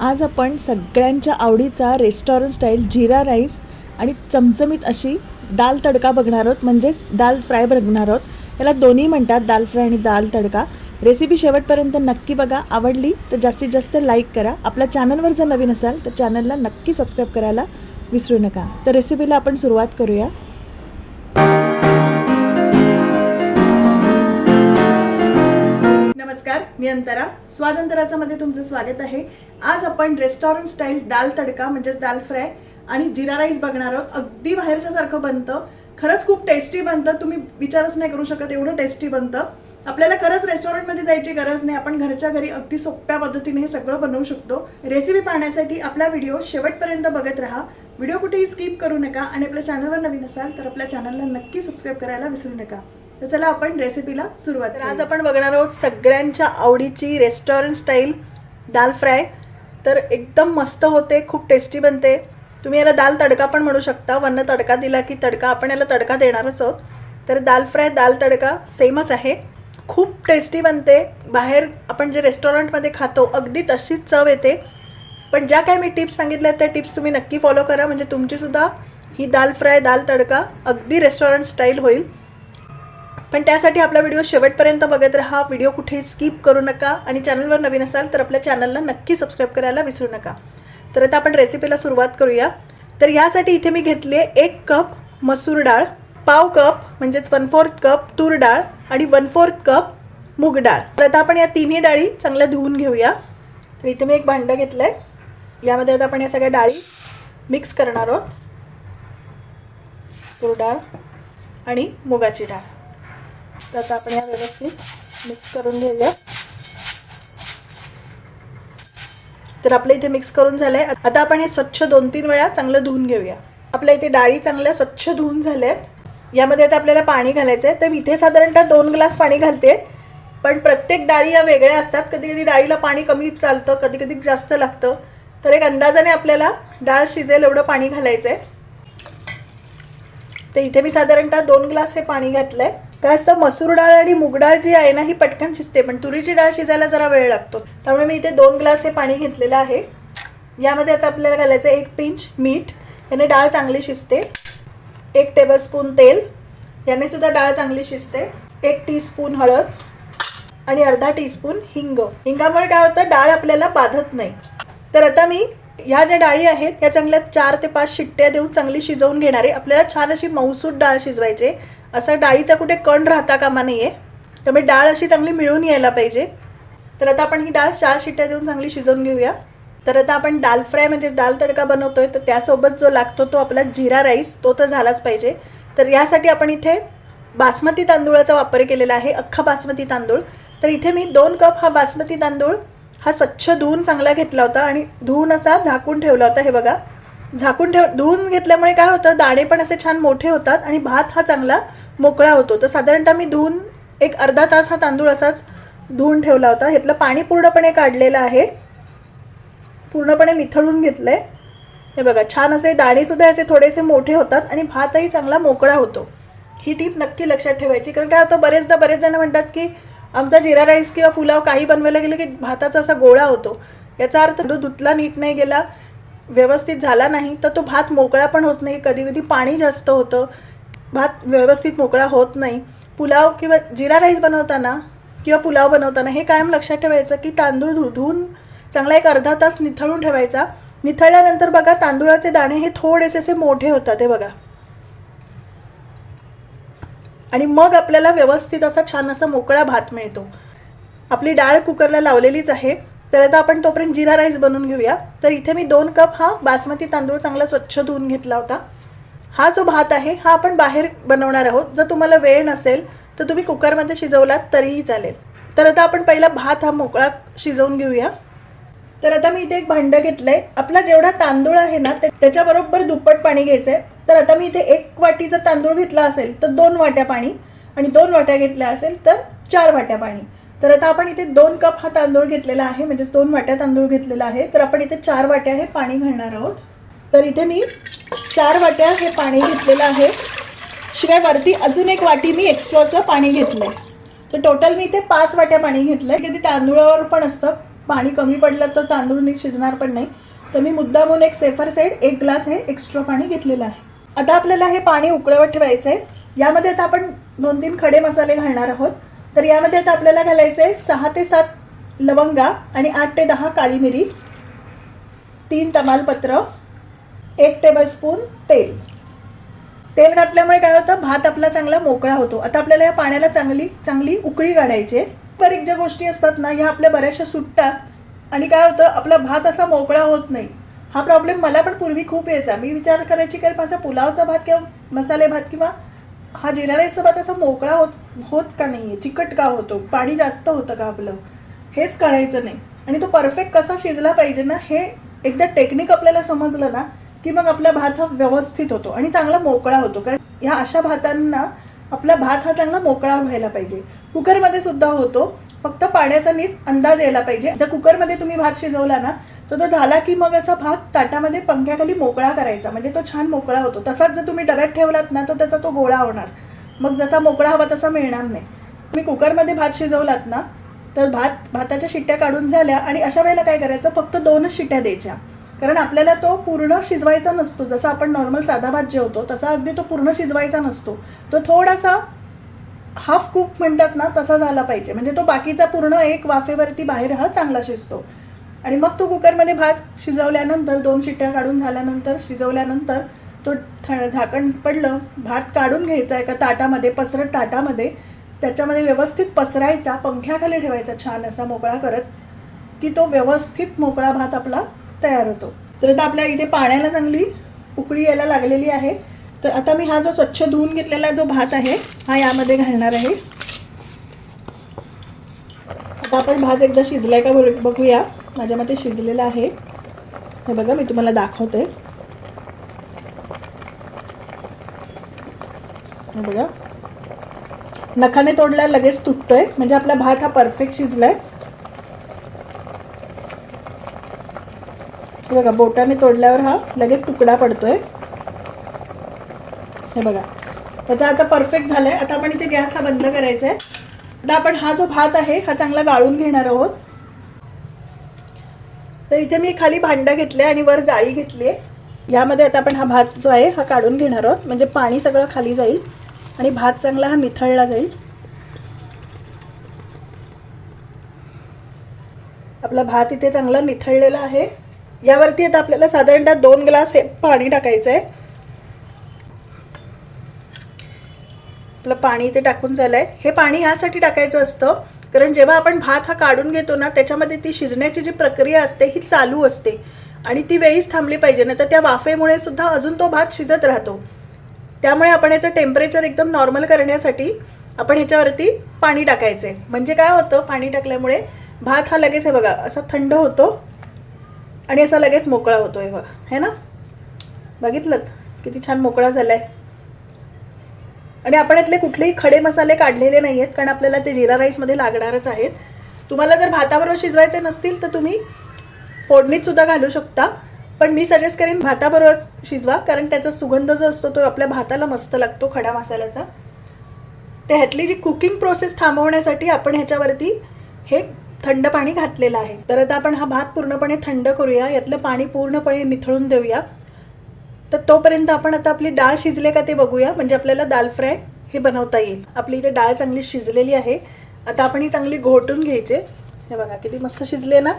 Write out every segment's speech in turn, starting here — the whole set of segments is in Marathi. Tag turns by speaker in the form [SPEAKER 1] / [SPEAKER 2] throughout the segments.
[SPEAKER 1] आज आपण सगळ्यांच्या आवडीचा रेस्टॉरंट स्टाईल जिरा राईस आणि चमचमीत अशी दाल तडका बघणार आहोत. म्हणजेच दाल फ्राय बघणार आहोत. याला दोन्ही म्हणतात दाल फ्राय आणि दाल तडका. रेसिपी शेवटपर्यंत नक्की बघा. आवडली तर जास्तीत जास्त लाईक करा. आपल्या चॅनलवर जर नवीन असाल तर चॅनलला नक्की सबस्क्राईब करायला विसरू नका. तर रेसिपीला आपण सुरुवात करूया. नमस्कार मी अंतरा. स्वातंत्र्याचं मध्ये तुमचं स्वागत आहे. आज आपण रेस्टॉरंट स्टाईल दाल तडका म्हणजेच दाल फ्राय आणि जिरा राईस बघणार आहोत. अगदी बाहेरच्या सारखं बनतं. खरंच खूप टेस्टी बनतं. तुम्ही विचारच नाही करू शकत एवढं टेस्टी बनतं. आपल्याला खरंच रेस्टॉरंटमध्ये जायची गरज नाही. आपण घरच्या घरी अगदी सोप्या पद्धतीने हे सगळं बनवू शकतो. रेसिपी पाहण्यासाठी आपला व्हिडिओ शेवटपर्यंत बघत राहा. व्हिडिओ कुठेही स्किप करू नका आणि आपल्या चॅनलवर नवीन असाल तर आपल्या चॅनलला नक्की सबस्क्राईब करायला विसरू नका. तर चला आपण रेसिपीला सुरुवात तर आज आपण बघणार आहोत सगळ्यांच्या आवडीची रेस्टॉरंट स्टाईल दाल फ्राय तर एकदम मस्त होते खूप टेस्टी बनते. तुम्ही याला दाल तडका पण म्हणू शकता. वन्न तडका दिला की तडका आपण याला तडका देणारच आहोत. तर दाल फ्राय दाल तडका सेमच आहे. खूप टेस्टी बनते. बाहेर आपण जे रेस्टॉरंटमध्ये खातो अगदी तशीच चव येते. पण ज्या काही मी टिप्स सांगितल्या त्या टिप्स तुम्ही नक्की फॉलो करा. म्हणजे तुमचीसुद्धा ही दाल फ्राय दाल तडका अगदी रेस्टॉरंट स्टाईल होईल. पण त्यासाठी आपला व्हिडिओ शेवटपर्यंत बघत राहा. व्हिडिओ कुठेही स्किप करू नका आणि चॅनलवर नवीन असाल तर आपल्या चॅनलला नक्की सबस्क्राईब करायला विसरू नका. तर आता आपण रेसिपीला सुरुवात करूया. तर यासाठी इथे मी घेतली आहे एक कप मसूर डाळ पाव कप म्हणजेच वन फोर्थ कप तूर डाळ आणि वन फोर्थ कप मूग डाळ. तर आता आपण या तिन्ही डाळी चांगल्या धुवून घेऊया. तर इथे मी एक भांडं घेतलं आहे यामध्ये आता आपण या सगळ्या डाळी मिक्स करणार आहोत. तूर डाळ आणि मुगाची डाळ. तर आता आपण या व्यवस्थित मिक्स करून घेऊया. तर आपल्या इथे मिक्स करून झालंय. आता आपण हे स्वच्छ दोन तीन वेळा चांगलं धुवून घेऊया. आपल्या इथे डाळी चांगल्या स्वच्छ धुवून झाल्यात. यामध्ये आता आपल्याला पाणी घालायचं आहे तर इथे साधारणतः दोन ग्लास पाणी घालते. पण प्रत्येक डाळी या वेगळ्या असतात. कधी कधी डाळीला पाणी कमी चालतं कधी कधी जास्त लागतं. तर एक अंदाजाने आपल्याला डाळ शिजेल एवढं पाणी घालायचं आहे तर इथे मी साधारणतः दोन ग्लास हे पाणी घातलंय. काय असतं मसूर डाळ आणि मूग डाळ जी आहे ना ही पटकन शिजते. पण तुरीची डाळ शिजायला जरा वेळ लागतो. त्यामुळे मी इथे दोन ग्लास हे पाणी घेतलेलं आहे. यामध्ये आता आपल्याला घालायचं एक पिंच मीठ. याने डाळ चांगली शिजते. एक टेबलस्पून तेल. याने सुद्धा डाळ चांगली शिजते. एक टीस्पून हळद. आणि अर्धा टीस्पून हिंग. हिंगामुळे काय होतं डाळ आपल्याला बाधत नाही. तर आता मी ह्या ज्या डाळी आहेत या चांगल्या चार ते पाच शिट्ट्या देऊन चांगली शिजवून घेणारे आपल्याला छान अशी मऊसूट डाळ शिजवायची असा डाळीचा कुठे कण राहता कामा नाही आहे त्यामुळे डाळ अशी चांगली मिळून यायला पाहिजे. तर आता आपण ही डाळ चार शिट्ट्या देऊन चांगली शिजवून घेऊया. तर आता आपण दाल फ्राय म्हणजे दाल तडका बनवतोय तर त्यासोबत जो लागतो तो आपला जिरा राईस तो तर झालाच पाहिजे. तर यासाठी आपण इथे बासमती तांदूळाचा वापर केलेला आहे अख्खा बासमती तांदूळ. तर इथे मी दोन कप हा बासमती तांदूळ हा स्वच्छ धुवून चांगला घेतला होता आणि धुवून असा झाकून ठेवला होता हे बघा. झाकून ठेव धुवून घेतल्यामुळे काय होतं दाणे पण असे छान मोठे होतात आणि भात हा चांगला मोकळा होतो. तर साधारणतः मी धुवून एक अर्धा तास हा तांदूळ असाच धुवून ठेवला होता. ह्यातलं पाणी पूर्णपणे काढलेलं आहे. पूर्णपणे निथळून आहे हे बघा छान असे दाणेसुद्धा याचे थोडेसे मोठे होतात आणि भातही चांगला मोकळा होतो. ही टीप नक्की लक्षात ठेवायची. कारण काय होतं बरेचदा बरेच जण म्हणतात की आमचा जिरा राईस किंवा पुलाव काही बनवायला गेलं की भाताचा असा गोळा होतो. याचा अर्थ तो धुतला नीट नाही गेला व्यवस्थित झाला नाही तर तो भात मोकळा पण होत नाही. कधी कधी पाणी जास्त होतं. भात व्यवस्थित मोकळा होत नाही. पुलाव किंवा जिरा राईस बनवताना किंवा पुलाव बनवताना हे कायम लक्षात ठेवायचं की तांदूळ धु धुवून चांगला एक अर्धा तास निथळून ठेवायचा. निथळल्यानंतर बघा तांदूळाचे दाणे हे थोडेसे असे मोठे होतात हे बघा. आणि मग आपल्याला व्यवस्थित असा छान असा मोकळा भात मिळतो. आपली डाळ कुकरला लावलेलीच आहे. तर आता आपण तोपर्यंत जिरा राईस बनवून घेऊया. तर इथे मी दोन कप हा बासमती तांदूळ चांगला स्वच्छ धुवून घेतला होता. हा जो भात आहे हा आपण बाहेर बनवणार आहोत. जर तुम्हाला वेळ नसेल तर तुम्ही कुकरमध्ये शिजवलात तरीही चालेल. तर आता आपण पहिला भात हा मोकळा शिजवून घेऊया. तर आता मी इथे एक भांडं घेतलंय. आपला जेवढा तांदूळ आहे ना त्याच्याबरोबर दुप्पट पाणी घ्यायचंय. तर आता मी इथे एक वाटी जर तांदूळ घेतला असेल तर दोन वाट्या पाणी. आणि दोन वाट्या घेतल्या असेल तर चार वाट्या पाणी. तर आता आपण इथे दोन कप हा तांदूळ घेतलेला आहे म्हणजेच दोन वाट्या तांदूळ घेतलेला आहे. तर आपण इथे चार वाट्या हे पाणी घालणार आहोत. तर इथे मी चार वाट्या हे पाणी घेतलेलं आहे. शिवाय वरती अजून एक वाटी मी एक्स्ट्राचं पाणी घेतलं आहे तर टोटल मी इथे पाच वाट्या पाणी घेतलं आहे कधी तांदूळावर पण असतं. पाणी कमी पडलं तर तांदूळ नीट शिजणार पण नाही. तर मी मुद्दामून एक सेफर साईड एक ग्लास हे एक्स्ट्रा पाणी घेतलेलं आहे. आता आपल्याला हे पाणी उकळवत ठेवायचं आहे यामध्ये आता आपण दोन तीन खडे मसाले घालणार आहोत. तर यामध्ये आता आपल्याला घालायचं आहे सहा ते सात लवंगा आणि आठ ते दहा काळी मिरी तीन तमालपत्र एक टेबलस्पून तेल. तेल घातल्यामुळे काय होतं? भात आपला चांगला मोकळा होतो. आता आपल्याला या पाण्याला चांगली चांगली उकळी काढायची आहे. बारीक ज्या गोष्टी असतात ना ह्या आपल्या बऱ्याचशा सुटतात. आणि काय होतं? आपला भात असा मोकळा होत नाही. हा प्रॉब्लेम मला पण पूर्वी खूप यायचा. मी विचार करायची की माझा पुलावचा भात किंवा मसाले भात किंवा हा जिरा राईसचा भात असा मोकळा होत होत का नाहीये? चिकट का होतो? पाणी जास्त होतं का आपलं? हेच कळायचं नाही. आणि तो परफेक्ट कसा शिजला पाहिजे ना हे एकदा टेक्निक आपल्याला समजलं ना की मग आपला भात हा व्यवस्थित होतो आणि चांगला मोकळा होतो. कारण ह्या अशा भातांना आपला भात हा चांगला मोकळा व्हायला पाहिजे. कुकरमध्ये सुद्धा होतो. फक्त पाण्याचा नीट अंदाज यायला पाहिजे. जर कुकरमध्ये तुम्ही भात शिजवला ना तर तो झाला की मग असा भात ताटामध्ये पंख्याखाली मोकळा करायचा. म्हणजे तो छान मोकळा होतो. तसाच जर तुम्ही डब्यात ठेवलात ना तर त्याचा तो गोळा होणार. मग जसा मोकळा हवा तसा मिळणार नाही. तुम्ही कुकरमध्ये भात शिजवलात ना तर भात भाताच्या शिट्ट्या काढून झाल्या आणि अशा वेळेला काय करायचं? फक्त दोनच शिट्ट्या द्यायच्या. कारण आपल्याला तो पूर्ण शिजवायचा नसतो. जसा आपण नॉर्मल साधा भात जेवतो तसा अगदी तो पूर्ण शिजवायचा नसतो. तो थोडासा हाफ कुक म्हणतात ना तसा झाला पाहिजे. म्हणजे तो बाकीचा पूर्ण एक वाफेवरती बाहेर हा चांगला शिजतो. आणि मग तो कुकरमध्ये भात शिजवल्यानंतर दोन शिट्ट्या काढून झाल्यानंतर शिजवल्यानंतर तो झाकण पडलं भात काढून घ्यायचा एका ताटामध्ये पसरट ताटामध्ये. त्याच्यामध्ये व्यवस्थित पसरायचा पंख्याखाली ठेवायचा छान असा मोकळा करत की तो व्यवस्थित मोकळा भात आपला तयार होतो. तर आता आपल्या इथे पाण्याला चांगली उकळी यायला लागलेली आहे. तर आता मी हा जो स्वच्छ धुवून घेतलेला जो भात आहे हा यामध्ये घालणार आहे. आता आपण भात एकदा शिजलाय का बघूया. माझ्या मते शिजलेला आहे. हे बघा मी तुम्हाला दाखवते. हे बघा. नखाने तोडला लगेच तुटतोय. म्हणजे आपला भात हा परफेक्ट शिजलाय. हे बघा बोटाने तोडल्यावर हा लगेच तुकडा पडतोय. हे बघा. त्याचा आता परफेक्ट झालाय. आता आपण इथे गॅस हा बंद करायचा आहे आता आपण हा जो भात आहे हा चांगला गाळून घेणार आहोत. तर इथे मी खाली भांडं घेतले आणि वर जाळी घेतली आहे. यामध्ये आता आपण हा भात जो आहे हा काढून घेणार आहोत. म्हणजे पाणी सगळं खाली जाईल आणि भात चांगला हा मिथळला जाईल. आपला भात इथे चांगला निथळलेला आहे. यावरती आता आपल्याला साधारणतः दोन ग्लास हे पाणी टाकायचं आहे आपलं पाणी इथे टाकून झालं आहे हे पाणी ह्यासाठी टाकायचं असतं कारण जेव्हा आपण भात हा काढून घेतो ना त्याच्यामध्ये ती शिजण्याची जी प्रक्रिया असते ही चालू असते. आणि ती वेळीच थांबली पाहिजे ना तर त्या वाफेमुळे सुद्धा अजून तो भात शिजत राहतो. त्यामुळे आपण याचं टेम्परेचर एकदम नॉर्मल करण्यासाठी आपण ह्याच्यावरती पाणी टाकायचं आहे म्हणजे काय होतं पाणी टाकल्यामुळे भात हा लगेच हे बघा असा थंड होतो. आणि असा लगेच मोकळा होतो आहे बघा. है ना? बघितलं किती छान मोकळा झालाय. आणि आपण यातले कुठलेही खडे मसाले काढलेले नाही आहेत कारण आपल्याला ते जिरा राईसमध्ये लागणारच आहेत. तुम्हाला जर भाताबरोबर शिजवायचे नसतील तर तुम्ही फोडणीत सुद्धा घालू शकता. पण मी सजेस्ट करेन भाताबरोबरच शिजवा कारण त्याचा सुगंध जो असतो तो आपल्या भाताला मस्त लागतो खडा मसाल्याचा. तर ह्यातली जी कुकिंग प्रोसेस थांबवण्यासाठी आपण ह्याच्यावरती हे थंड पाणी घातलेलं आहे. तर आता आपण हा भात पूर्णपणे थंड करूया. यातलं पाणी पूर्णपणे निथळून देऊया. तर तोपर्यंत आपण आता आपली डाळ शिजले का ते बघूया. म्हणजे आपल्याला दाल फ्राय हे बनवता येईल. आपली इथे डाळ चांगली शिजलेली आहे. आता आपण ही चांगली घोटून घ्यायचे. हे बघा किती मस्त शिजले ना?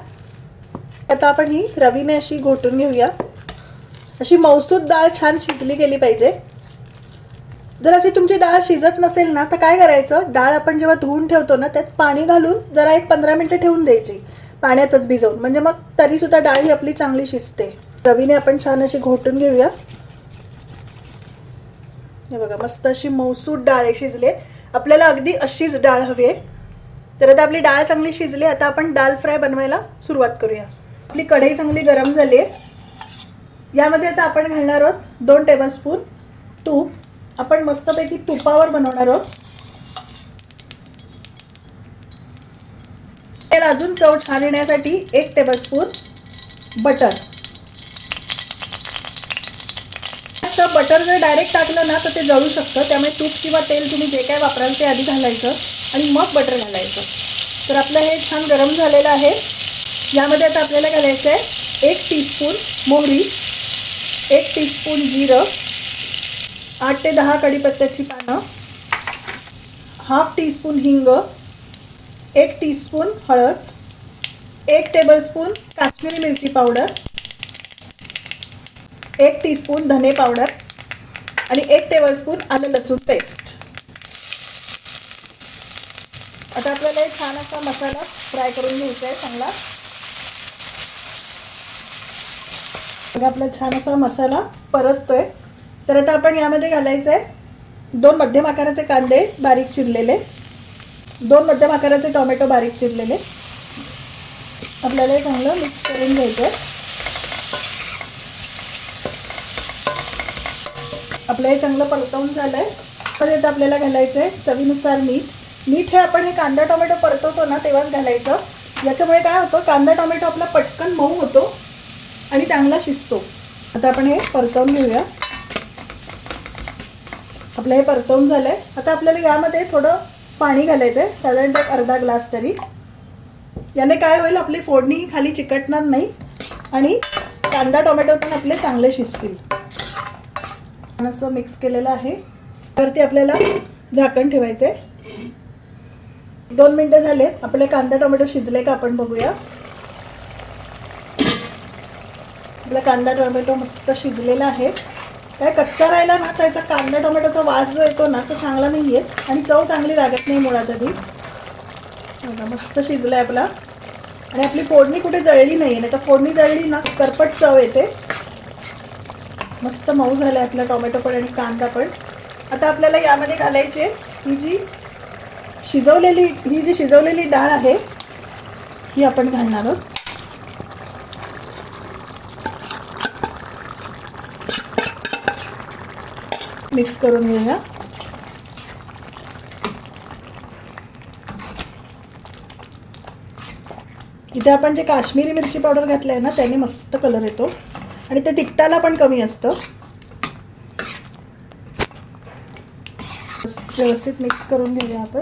[SPEAKER 1] आता आपण ही रवीने अशी घोटून घेऊया. अशी मौसूद डाळ छान शिजली गेली पाहिजे. जर अशी तुमची डाळ शिजत नसेल ना तर काय करायचं? डाळ आपण जेव्हा धुवून ठेवतो ना त्यात पाणी घालून जरा एक पंधरा मिनिटं ठेवून द्यायची पाण्यातच भिजवून. म्हणजे मग तरी सुद्धा डाळ ही आपली चांगली शिजते. रवीने आपण छान अशी घोटून घेऊया. हे बघा मस्त अशी मौसूद डाळ आहे शिजले आपल्याला अगदी अशीच डाळ हवी आहे. तर आता आपली डाळ चांगली शिजली आता आपण दाल फ्राय बनवायला सुरुवात करूया. आपली कढई चांगली गरम झाली आहे. यामध्ये आता आपण घालणार आहोत दोन टेबलस्पून तूप आपण मस्तपैकी तुपावर बनवणार आहोत. त्याला अजून चव छान येण्यासाठी एक टेबलस्पून बटर बटर जर डायरेक्ट टाकलं ना तर ते जळू शकतं. त्यामुळे तूप किंवा तेल तुम्ही जे काय वापराल ते आधी घालायचं आणि मग बटर घालायचं. तर आपलं हे छान गरम झालेलं आहे. यामध्ये आता आपल्याला घालायचं आहे एक टीस्पून मोहरी एक टीस्पून जिरं आठ ते दहा कढीपत्त्याची पानं हाफ टीस्पून हिंग एक टीस्पून हळद एक टेबलस्पून काश्मीरी मिरची पावडर एक टीस्पून धने पावडर आणि एक टेबलस्पून आलं लसूण पेस्ट. आता आपल्याला एक छान असा मसाला फ्राय करून घ्यायचा आहे चांगला. बघा आपला छान असा मसाला परततोय. तर आता आपण यामध्ये घालायचं आहे दोन मध्यम आकाराचे कांदे बारीक चिरलेले. दोन मध्यम आकाराचे टोमॅटो बारीक चिरलेले. आपल्याला हे चांगलं मिक्स करून घ्यायचं आहे आपलं हे चांगलं परतवून झालं आहे परत आपल्याला घालायचं आहे चवीनुसार मीठ. मीठ हे आपण हे कांदा टोमॅटो परतवतो ना तेव्हाच घालायचं. याच्यामुळे काय होतं कांदा टोमॅटो आपला पटकन मऊ होतो आणि चांगला शिजतो. आता आपण हे परतवून घेऊया. आपलं हे परतवून झालं आहे आता आपल्याला यामध्ये थोडं पाणी घालायचं आहे साधारणतः एक अर्धा ग्लास तरी. याने काय होईल आपली फोडणी खाली चिकटणार नाही आणि कांदा टोमॅटो पण आपले चांगले शिजतील. असं मिक्स केलेलं आहे. वरती आपल्याला झाकण ठेवायचं आहे दोन मिनटं झाले. आपले कांदा टोमॅटो शिजले का आपण बघूया. आपला कांदा टोमॅटो मस्त शिजलेला आहे. काय कच्चा राहिला ना त्याचा कांदा टोमॅटोचा वास जो येतो ना तो चांगला नाही आहे आणि चव चांगली लागत नाही मुळात आधी बघा, मस्त शिजलं आहे आपला. आणि आपली फोडणी कुठे जळली नाही नाही तर फोडणी जळली ना करपट चव येते. मस्त मऊ झालं आहे आपला टोमॅटो पण आणि कांदा पण. आता आपल्याला यामध्ये घालायची आहे ही जी शिजवलेली ही जी शिजवलेली डाळ आहे ही आपण घालणार आहोत. मिक्स करून घेऊया. इथे आपण जे काश्मीरी मिरची पावडर घातलं आहे ना त्याने मस्त कलर येतो. आणि ते तिखटाला पण कमी असतं. व्यवस्थित मिक्स करून घेऊया आपण.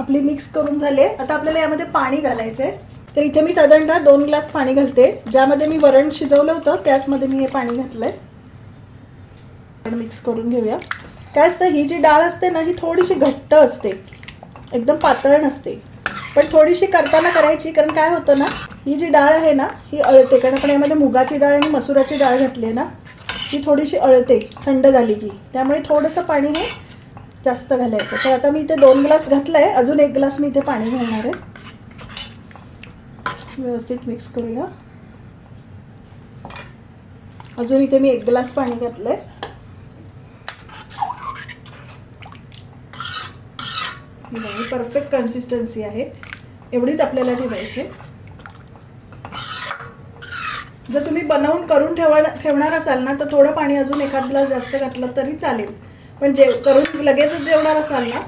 [SPEAKER 1] आपली मिक्स करून झाले आता आपल्याला यामध्ये पाणी घालायचं आहे तर इथे मी साधारणतः दोन ग्लास पाणी घालते. ज्यामध्ये मी वरण शिजवलं होतं त्याचमध्ये मी हे पाणी घातलंय. आहे मिक्स करून घेऊया. काय असतं ही जी डाळ असते ना ही थोडीशी घट्ट असते. एकदम पातळ नसते. पण थोडीशी करताना करायची कारण काय होतं ना ही जी डाळ आहे ना ही अळते. कारण आपण यामध्ये मुगाची डाळ आणि मसुराची डाळ घातली आहे ना ही थोडीशी अळते थंड झाली की. त्यामुळे थोडंसं पाणी हे जास्त घालायचं. तर आता मी इथे दोन ग्लास घातलं आहे अजून एक ग्लास मी इथे पाणी घालणार आहे. व्यवस्थित मिक्स करूया. अजून इथे मी एक ग्लास पाणी घातलंय परफेक्ट कन्सिस्टन्सी आहे. एवढीच आपल्याला ठेवायची जर तुम्ही बनवून करून ठेवा ठेवणार असाल ना तर थोडं पाणी अजून एखाद ग्लास जास्त घातलं तरी चालेल. पण जेव करून लगेचच जेवणार असाल ना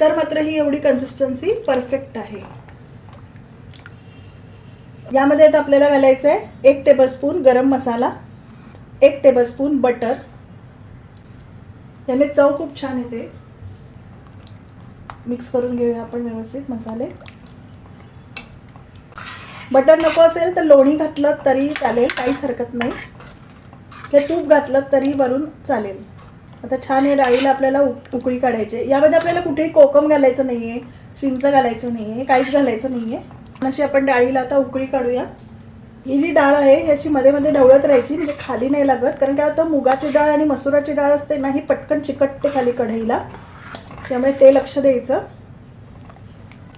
[SPEAKER 1] तर मात्र ही एवढी कन्सिस्टन्सी परफेक्ट आहे. यामध्ये आता आपल्याला घालायचं आहे एक टेबलस्पून गरम मसाला एक टेबलस्पून बटर याने चव खूप छान येते. मिक्स करून घेऊया आपण व्यवस्थित मसाले. बटर नको असेल तर लोणी घातलं तरी चालेल काहीच हरकत नाही. किंवा तूप घातलं तरी वरून चालेल. आता छान हे डाळीला आपल्याला उक- उकळी काढायची यामध्ये आपल्याला कुठेही कोकम घालायचं नाही आहे चिंच घालायचं नाही आहे काहीच घालायचं नाही आहे अशी आपण डाळीला आता उकळी काढूया. ही जी डाळ आहे ही मध्ये मध्ये ढवळत राहायची म्हणजे खाली नाही लागत. कारण काय होतं मुगाची डाळ आणि मसुराची डाळ असते ना ही पटकन चिकटते खाली कढईला. त्यामुळे ते लक्ष द्यायचं.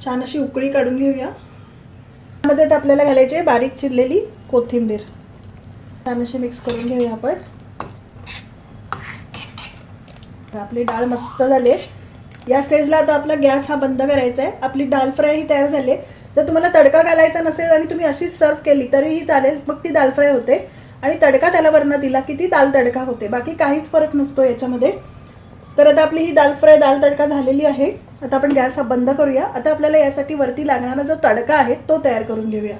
[SPEAKER 1] छान अशी उकळी काढून घेऊया. त्यामध्ये आपल्याला घालायची बारीक चिरलेली कोथिंबीर. छान अशी मिक्स करून घेऊया आपण. आपली डाळ मस्त झाली. आहे. या स्टेजला आता आपला गॅस हा बंद करायचा आहे. आपली दाल फ्राय ही तयार झाली आहे. जर तुम्हाला तडका घालायचा नसेल आणि तुम्ही अशीच सर्व केली तरीही चालेल. मग ती दाल फ्राय होते. आणि तडका त्याला वरनं दिला की ती दाल तडका होते. बाकी काहीच फरक नसतो याच्यामध्ये. तर आता आपली ही दाल फ्राय दाल तडका झालेली आहे. आता आपण गॅस हा बंद करूया. आता आपल्याला यासाठी वरती लागणारा जो तडका आहे तो तयार करून घेऊया.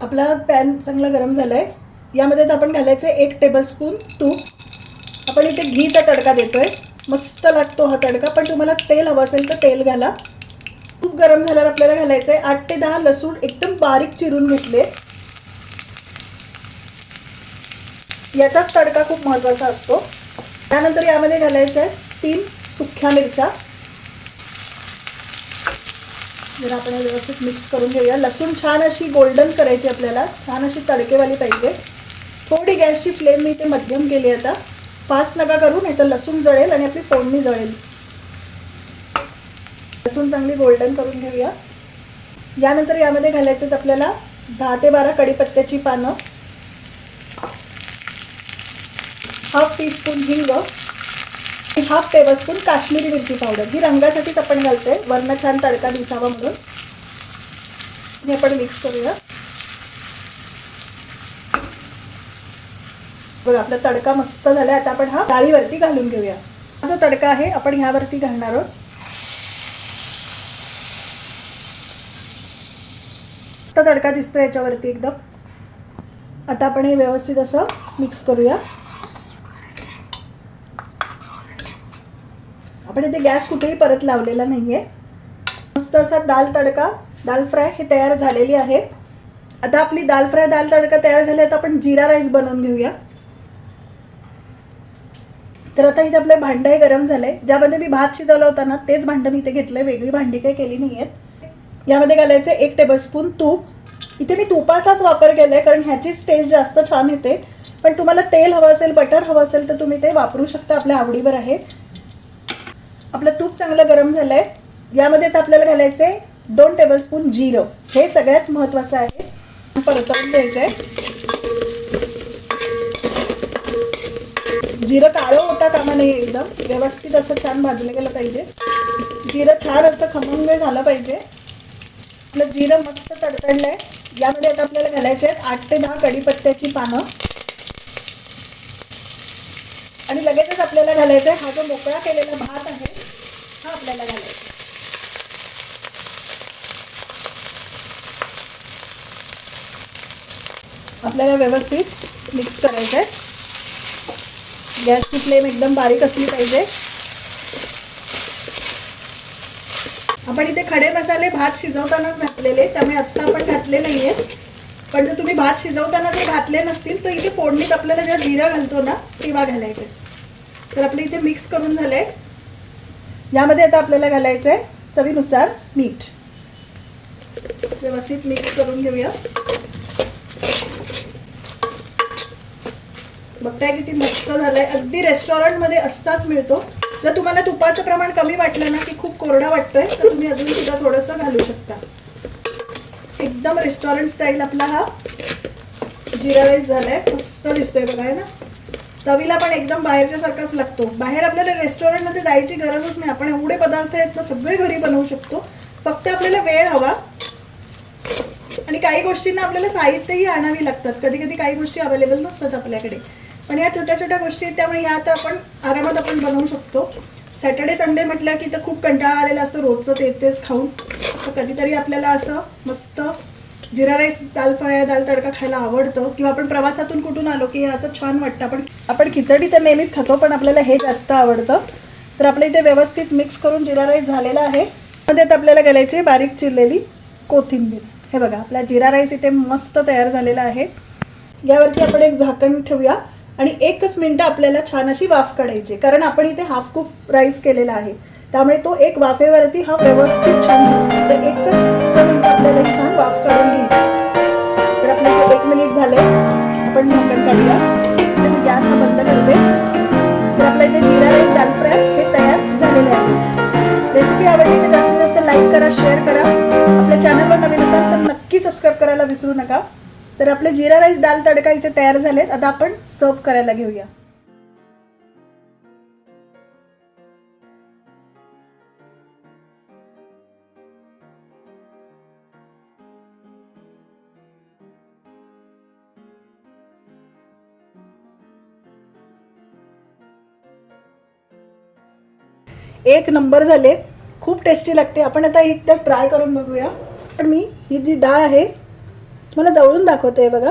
[SPEAKER 1] आपला पॅन चांगला गरम झाला आहे यामध्ये आपण घालायचं आहे एक टेबलस्पून तूप. आपण इथे घीचा तडका देतोय. मस्त लागतो हा तडका. पण तुम्हाला तेल हवं असेल तर तेल घाला. खूप गरम झाल्यावर आपल्याला घालायचं आहे आठ ते दहा लसूण एकदम बारीक चिरून घेतले. याचाच तडका खूप महत्त्वाचा असतो. त्यानंतर यामध्ये घालायचं आहे तीन सुख्या मिरच्या. जर आपण व्यवस्थित मिक्स करून घेऊया. लसूण छान अशी गोल्डन करायची आपल्याला. छान अशी तडकेवाली पाहिजे. थोडी गॅसची फ्लेम मी इथे मध्यम केली आता. फास्ट नका करू नाही तर लसूण जळेल आणि आपली फोडणी जळेल. लसूण चांगली गोल्डन करून घेऊया. यानंतर यामध्ये घालायचं आहेत आपल्याला दहा ते बारा कडीपत्त्याची पानं. हाफ टीस्पून हिंग. हाफ टेबलस्पून काश्मीरी मिरची पावडर ही रंगासाठीच आपण घालतोय. वरनं छान तडका दिसावा म्हणून. हे आपण मिक्स करूया. बघा आपला तडका मस्त झाला आता आपण हा डाळीवरती घालून घेऊया. हा जो तडका आहे आपण ह्यावरती घालणार आहोत. तडका दिसतो याच्यावरती एकदम. आता आपण हे व्यवस्थित असं मिक्स करूया. आपण इथे गॅस कुठेही परत लावलेला नाहीये. मस्त असा दाल तडका दाल फ्राय हे तयार झालेली आहे. आता आपली दाल फ्राय दाल तडका तयार झाली आता आपण जिरा राईस बनवून घेऊया. तर आता इथे आपलं भांडं हे गरम झालंय. ज्यामध्ये मी भात शिजवला होता ना तेच भांडं मी इथे घेतलंय. वेगळी भांडी काही केली नाही आहेत यामध्ये घालायचं एक टेबलस्पून तूप. इथे मी तुपाचाच वापर केलाय कारण ह्याची टेस्ट जास्त छान येते. पण तुम्हाला तेल हवं असेल बटर हवं असेल तर तुम्ही ते वापरू शकता. आपल्या आवडीवर आहे. आपलं तूप चांगलं गरम झालंय. यामध्ये आता आपल्याला घालायचंय दोन टेबलस्पून जिरं. हे सगळ्यात महत्वाचं आहे. परतवून आहे जिरं काळं होता कामा नाही एकदम. व्यवस्थित असं छान भाजलं गेलं पाहिजे. जिरं छान असं खमंग झालं पाहिजे. आपलं जिरं मस्त तडतडलंय. यामध्ये आता आपल्याला घालायचे आहेत आठ ते दहा कढीपत्त्याची पानं. आणि लगेचच आपल्याला घालायचं आहे हा जो मोकळा केलेला भात आहे आपल्याला घालायचं. आपल्याला व्यवस्थित मिक्स करायचं आहे गॅसची फ्लेम एकदम बारीक असली पाहिजे. आपण इथे खडे मसाले भात शिजवतानाच घातलेले त्यामुळे आत्ता आपण घातले नाहीये. पण जर तुम्ही भात शिजवताना जर घातले नसतील तर इथे फोडणीत आपल्याला जेव्हा जिरा घालतो ना तेव्हा घालायचे तर आपलं इथे मिक्स करून झालंय. यामध्ये आता आपल्याला घालायचं आहे चवीनुसार मीठ. व्यवस्थित मिक्स करून घेऊया. बघताय किती मस्त झालंय. अगदी रेस्टॉरंटमध्ये असाच मिळतो. जर तुम्हाला तुपाचं प्रमाण कमी वाटलं ना की खूप कोरडा वाटतोय तर तुम्ही अजून सुद्धा थोडंसं घालू शकता. एकदम रेस्टॉरंट स्टाईल आपला हा. जिरा राईस झालाय. मस्त दिसतोय बघाय ना? चवीला पण एकदम बाहेरच्या सारखाच लागतो. बाहेर आपल्याला रेस्टॉरंटमध्ये जायची गरजच नाही. आपण एवढे पदार्थ आहेत ना सगळे घरी बनवू शकतो. फक्त आपल्याला वेळ हवा. आणि काही गोष्टींना आपल्याला साहित्यही आणावी लागतात. कधी कधी काही गोष्टी अवेलेबल नसतात आपल्याकडे. पण या छोट्या छोट्या गोष्टी आहेत त्यामुळे ह्या आता आपण आरामात आपण बनवू शकतो. सॅटर्डे संडे म्हटलं की तर खूप कंटाळा आलेला असतो. रोजचं तेच तेच खाऊन. तर कधीतरी आपल्याला असं मस्त जिरा राईस दाल फ्राय दाल तडका खायला आवडतं. किंवा आपण प्रवासातून कुठून आलो की हे असं छान वाटतं. आपण आपण खिचडी तर नेहमीच खातो पण आपल्याला हे जास्त आवडतं. तर आपल्या इथे व्यवस्थित मिक्स करून जिरा राईस झालेला आहे. त्यात आपल्याला घालायची बारीक चिरलेली कोथिंबीर. हे बघा आपला जिरा राईस इथे मस्त तयार झालेला आहे. यावरती आपण एक झाकण ठेवूया. आणि एकच मिनटं आपल्याला छान अशी वाफ काढायची कारण आपण इथे हाफ कुक राईस केलेला आहे. त्यामुळे तो एक वाफेवरती हा व्यवस्थित छान दिसतो. तर एकच मिनिट आपल्याला ही छान वाफ काढून घ्यायची तर आपल्या इथे एक मिनिट झाले आपण झाकण काढूया. तर मी गॅस हा बंद करते. तर आपल्या इथे जिरा राईस दाल फ्राय हे तयार झालेले आहे. रेसिपी आवडली तर जास्तीत जास्त लाईक करा शेअर करा. आपल्या चॅनलवर नवीन असाल तर नक्की सबस्क्राईब करायला विसरू नका. तर आपले जिरा राईस दाल तडका इथे तयार झालेत. आता आपण सर्व करायला घेऊया. एक नंबर झाले. खूप टेस्टी लागते. आपण आता ही त्या ट्राय करून बघूया. पण मी ही जी डाळ आहे तुम्हाला जवळून दाखवते आहे बघा.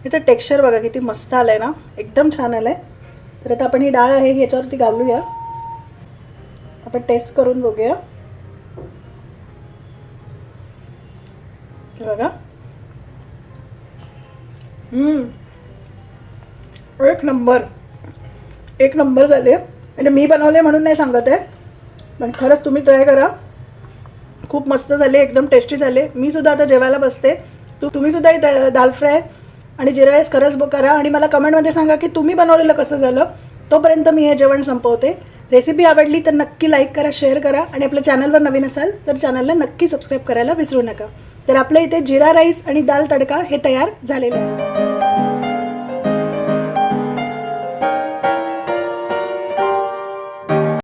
[SPEAKER 1] ह्याचं टेक्स्चर बघा किती मस्त आलं आहे ना. एकदम छान आलं आहे तर आता आपण ही डाळ आहे ह्याच्यावरती घालूया. आपण टेस्ट करून बघूया. बघा. एक नंबर. एक नंबर झाले. म्हणजे मी बनवले म्हणून नाही सांगत आहे. पण खरंच तुम्ही ट्राय करा. खूप मस्त झाले एकदम टेस्टी झाले. मी सुद्धा आता जेवायला बसते. तू तुम्हीसुद्धा दाल फ्राय आणि जिरा राईस खरंच करा आणि मला कमेंटमध्ये सांगा की तुम्ही बनवलेलं कसं झालं. तोपर्यंत मी हे जेवण संपवते. रेसिपी आवडली तर नक्की लाईक करा शेअर करा आणि आपल्या चॅनलवर नवीन असाल तर चॅनलला नक्की सबस्क्राईब करायला विसरू नका. तर आपल्या इथे जिरा राईस आणि दाल तडका हे तयार झालेलं आहे.